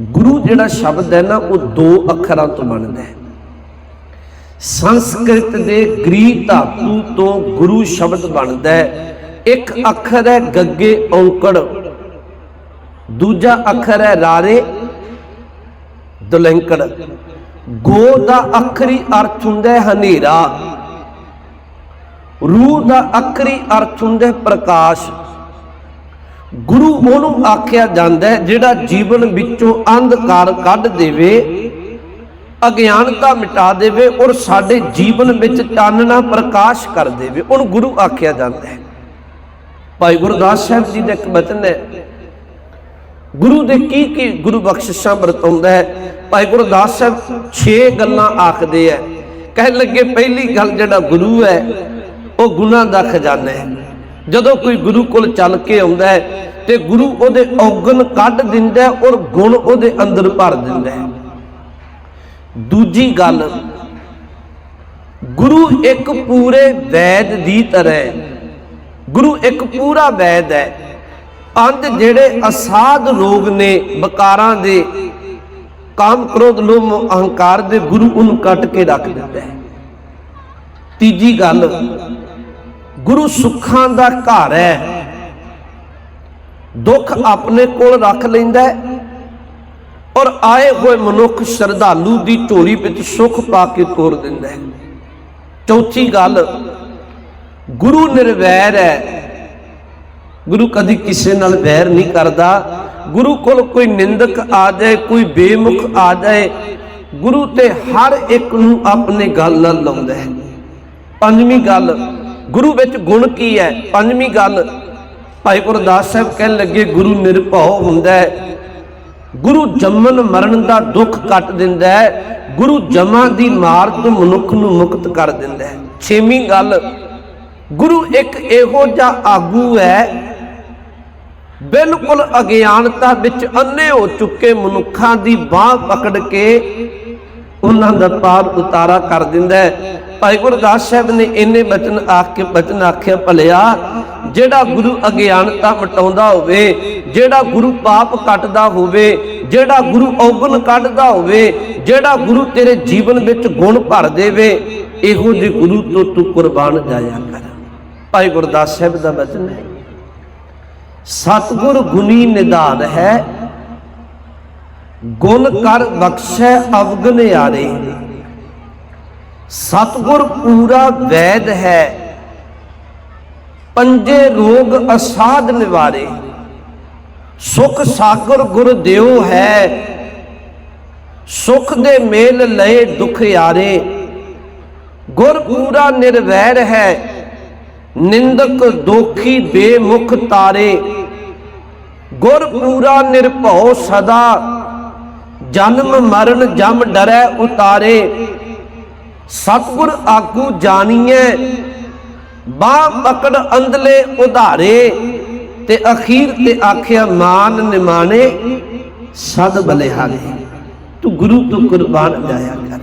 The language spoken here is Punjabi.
ਗੁਰੂ ਜਿਹੜਾ ਸ਼ਬਦ ਹੈ ਨਾ, ਉਹ ਦੋ ਅੱਖਰਾਂ ਤੋਂ ਬਣਦਾ ਹੈ। ਸੰਸਕ੍ਰਿਤ ਦੇ ਗ੍ਰੀ ਧਾਤੂ ਤੋਂ ਗੁਰੂ ਸ਼ਬਦ ਬਣਦਾ ਹੈ। ਇੱਕ ਅੱਖਰ ਹੈ ਗੱਗੇ ਔਂਕੜ, ਦੂਜਾ ਅੱਖਰ ਹੈ ਰਾਰੇ ਦੁਲੰਕੜ। ਗੋ ਦਾ ਅੱਖਰੀ ਅਰਥ ਹੁੰਦਾ ਹੈ ਹਨੇਰਾ। ਰੂਹ ਦਾ ਅੱਖਰੀ ਅਰਥ ਹੁੰਦਾ ਹੈ ਪ੍ਰਕਾਸ਼। ਗੁਰੂ ਉਹਨੂੰ ਆਖਿਆ ਜਾਂਦਾ ਹੈ, ਜਿਹੜਾ ਜੀਵਨ ਵਿੱਚੋਂ ਅੰਧਕਾਰ ਕੱਢ ਦੇਵੇ ਅਗਿਆਨਤਾ ਮਿਟਾ ਦੇਵੇ ਔਰ ਸਾਡੇ ਜੀਵਨ ਵਿੱਚ ਚਾਨਣਾ ਪ੍ਰਕਾਸ਼ ਕਰ ਦੇਵੇ, ਉਹਨੂੰ ਗੁਰੂ ਆਖਿਆ ਜਾਂਦਾ ਹੈ। ਭਾਈ ਗੁਰਦਾਸ ਸਾਹਿਬ ਜੀ ਦਾ ਇੱਕ ਬਚਨ ਹੈ, ਗੁਰੂ ਦੇ ਕੀ ਕੀ ਗੁਰੂ ਬਖਸ਼ਿਸ਼ਾਂ ਵਰਤਾਉਂਦਾ ਹੈ? ਭਾਈ ਗੁਰਦਾਸ ਸਾਹਿਬ 6 ਗੱਲਾਂ ਆਖਦੇ ਹੈ, ਕਹਿਣ ਲੱਗੇ ਪਹਿਲੀ ਗੱਲ ਜਿਹੜਾ ਗੁਰੂ ਹੈ, ਉਹ ਗੁਨਾਹ ਦਾ ਖਜ਼ਾਨਾ ਹੈ। ਜਦੋਂ ਕੋਈ ਗੁਰੂ ਕੋਲ ਚੱਲ ਕੇ ਆਉਂਦਾ ਹੈ ਤੇ ਗੁਰੂ ਉਹਦੇ ਔਗਣ ਕੱਢ ਦਿੰਦਾ ਹੈ ਔਰ ਗੁਣ ਉਹਦੇ ਅੰਦਰ ਭਰ ਦਿੰਦਾ ਹੈ। ਦੂਜੀ ਗੱਲ, ਗੁਰੂ ਇੱਕ ਪੂਰੇ ਵੈਦ ਦੀ ਤਰ੍ਹਾਂ ਗੁਰੂ ਇੱਕ ਪੂਰਾ ਵੈਦ ਹੈ। ਅੰਧ ਜਿਹੜੇ ਅਸਾਧ ਰੋਗ ਨੇ ਬਕਾਰਾਂ ਦੇ ਕਾਮ ਕ੍ਰੋਧ ਲੋਭ, ਅਹੰਕਾਰ ਦੇ ਗੁਰੂ ਉਹਨੂੰ ਕੱਟ ਕੇ ਰੱਖ ਦਿੰਦਾ ਹੈ। ਤੀਜੀ ਗੱਲ ਗੁਰੂ ਸੁੱਖਾਂ ਦਾ ਘਰ ਹੈ। ਦੁੱਖ ਆਪਣੇ ਕੋਲ ਰੱਖ ਲੈਂਦਾ ਹੈ ਔਰ ਆਏ ਹੋਏ ਮਨੁੱਖ ਸ਼ਰਧਾਲੂ ਦੀ ਝੋਲੀ ਵਿੱਚ ਸੁੱਖ ਪਾ ਕੇ ਤੋਰ ਦਿੰਦਾ ਹੈ। ਚੌਥੀ ਗੱਲ, ਗੁਰੂ ਨਿਰਵੈਰ ਹੈ। ਗੁਰੂ ਕਦੀ ਕਿਸੇ ਨਾਲ ਵੈਰ ਨਹੀਂ ਕਰਦਾ। ਗੁਰੂ ਕੋਲ ਕੋਈ ਨਿੰਦਕ ਆ ਜਾਏ, ਕੋਈ ਬੇਮੁਖ ਆ ਜਾਏ, ਗੁਰੂ ਤੇ ਹਰ ਇੱਕ ਨੂੰ ਆਪਣੇ ਗੱਲ ਨਾਲ ਲਾਉਂਦਾ ਹੈ। ਪੰਜਵੀਂ ਗੱਲ ਗੁਰੂ ਵਿੱਚ ਗੁਣ ਕੀ ਹੈ? ਪੰਜਵੀਂ ਗੱਲ, ਭਾਈ ਗੁਰਦਾਸ ਸਾਹਿਬ ਕਹਿਣ ਲੱਗੇ, ਗੁਰੂ ਨਿਰਭਉ ਹੁੰਦਾ ਹੈ। ਗੁਰੂ ਜੰਮਨ ਮਰਨ ਦਾ ਦੁੱਖ ਕੱਟ ਦਿੰਦਾ ਹੈ। ਗੁਰੂ ਜਮਾ ਦੀ ਮਾਰ ਤੋਂ ਮਨੁੱਖ ਨੂੰ ਮੁਕਤ ਕਰ ਦਿੰਦਾ ਹੈ। ਛੇਵੀਂ ਗੱਲ, ਗੁਰੂ ਇੱਕ ਇਹੋ ਜਿਹਾ ਆਗੂ ਹੈ। ਬਿਲਕੁਲ ਅਗਿਆਨਤਾ ਵਿੱਚ ਅੰਨੇ ਹੋ ਚੁੱਕੇ ਮਨੁੱਖਾਂ ਦੀ ਬਾਹ ਪਕੜ ਕੇ ਉਹਨਾਂ ਦਾ ਪਾਰ ਉਤਾਰਾ ਕਰ ਦਿੰਦਾ ਹੈ। ਭਾਈ ਗੁਰਦਾਸ ਸਾਹਿਬ ਨੇ ਇੰਨੇ ਬਚਨ ਆਖ ਕੇ ਬਚਨ ਆਖਿਆ, ਭਲਿਆ, ਜਿਹੜਾ ਗੁਰੂ ਅਗਿਆਨਤਾ ਮਟਾਉਂਦਾ ਹੋਵੇ, ਜਿਹੜਾ ਗੁਰੂ ਪਾਪ ਕੱਟਦਾ ਹੋਵੇ, ਜਿਹੜਾ ਗੁਰੂ ਔਗਣ ਕੱਢਦਾ ਹੋਵੇ, ਜਿਹੜਾ ਗੁਰੂ ਤੇਰੇ ਜੀਵਨ ਵਿੱਚ ਗੁਣ ਭਰ ਦੇਵੇ, ਇਹੋ ਜਿਹੇ ਗੁਰੂ ਤੋਂ ਤੂੰ ਕੁਰਬਾਨ ਜਾਇਆ ਕਰ। ਭਾਈ ਗੁਰਦਾਸ ਸਾਹਿਬ ਦਾ ਬਚਨ ਹੈ, ਸਤਗੁਰ ਗੁਣੀ ਨਿਦਾਨ ਹੈ, ਗੁਣ ਕਰ ਬਖਸ਼ੈ ਅਵਗਨ ਆਰੇ ਸਤਗੁਰ ਪੂਰਾ ਵੈਦ ਹੈ। ਪੰਜੇ ਰੋਗ ਅਸਾਧ ਨਿਵਾਰੇ। ਸੁਖ ਸਾਗਰ ਗੁਰ ਦਿਓ ਹੈ। ਸੁਖ ਦੇ ਮੇਲ ਲਏ ਦੁਖ ਯਾਰੇ। ਗੁਰ ਪੂਰਾ ਨਿਰਵੈਰ ਹੈ। ਨਿੰਦਕ ਦੋਖੀ ਬੇਮੁਖ ਤਾਰੇ। ਗੁਰ ਪੂਰਾ ਨਿਰਭਉ ਸਦਾ। ਜਨਮ ਮਰਨ ਜਮ ਡਰੈ ਉਤਾਰੇ। ਸਤਗੁਰ ਆਗੂ ਜਾਣੀਐ, ਬਾਹ ਪਕੜ ਅੰਦਲੇ ਉਧਾਰੇ, ਤੇ ਅਖੀਰ ਤੇ ਆਖਿਆ ਮਾਨ ਨਿਮਾਣੇ, ਸਦ ਬਲਿਹਾਰੇ। ਤੂੰ ਗੁਰੂ ਤੋਂ ਕੁਰਬਾਨ ਜਾਇਆ ਕਰ।